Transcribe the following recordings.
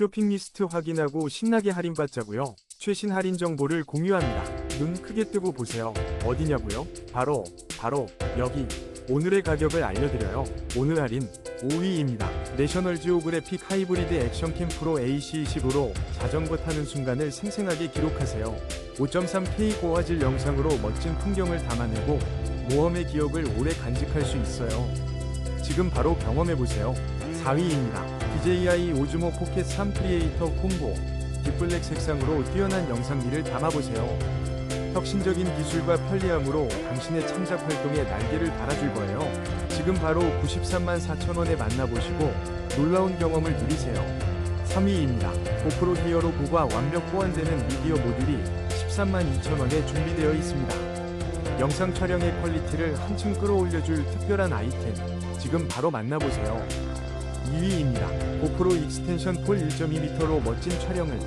쇼핑 리스트 확인하고 신나게 할인받자고요. 최신 할인 정보를 공유합니다. 눈 크게 뜨고 보세요. 어디냐고요? 바로 바로 여기. 오늘의 가격을 알려드려요. 오늘 할인 5위입니다. 내셔널 지오그래픽 하이브리드 액션 캠 프로 AC20으로 자전거 타는 순간을 생생하게 기록하세요. 5.3K 고화질 영상으로 멋진 풍경을 담아내고 모험의 기억을 오래 간직할 수 있어요. 지금 바로 경험해보세요. 4위입니다. DJI 오즈모 포켓 3 크리에이터 콤보 딥블랙 색상으로 뛰어난 영상미를 담아보세요. 혁신적인 기술과 편리함으로 당신의 창작 활동에 날개를 달아줄 거예요. 지금 바로 93만 4천원에 만나보시고 놀라운 경험을 누리세요. 3위입니다. 고프로 히어로 9과 완벽 호환되는 미디어 모듈이 13만 2천원에 준비되어 있습니다. 영상 촬영의 퀄리티를 한층 끌어올려줄 특별한 아이템 지금 바로 만나보세요. 2위입니다. 고프로 익스텐션 폴 1.2m로 멋진 촬영을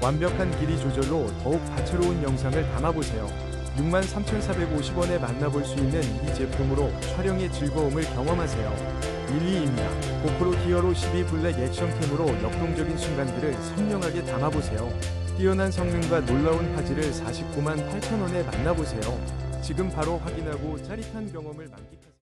완벽한 길이 조절로 더욱 다채로운 영상을 담아보세요. 63,450원에 만나볼 수 있는 이 제품으로 촬영의 즐거움을 경험하세요. 1위입니다. 고프로 히어로 12 블랙 액션캠으로 역동적인 순간들을 선명하게 담아보세요. 뛰어난 성능과 놀라운 화질을 49만 8천원에 만나보세요. 지금 바로 확인하고 짜릿한 경험을 만끽하세요.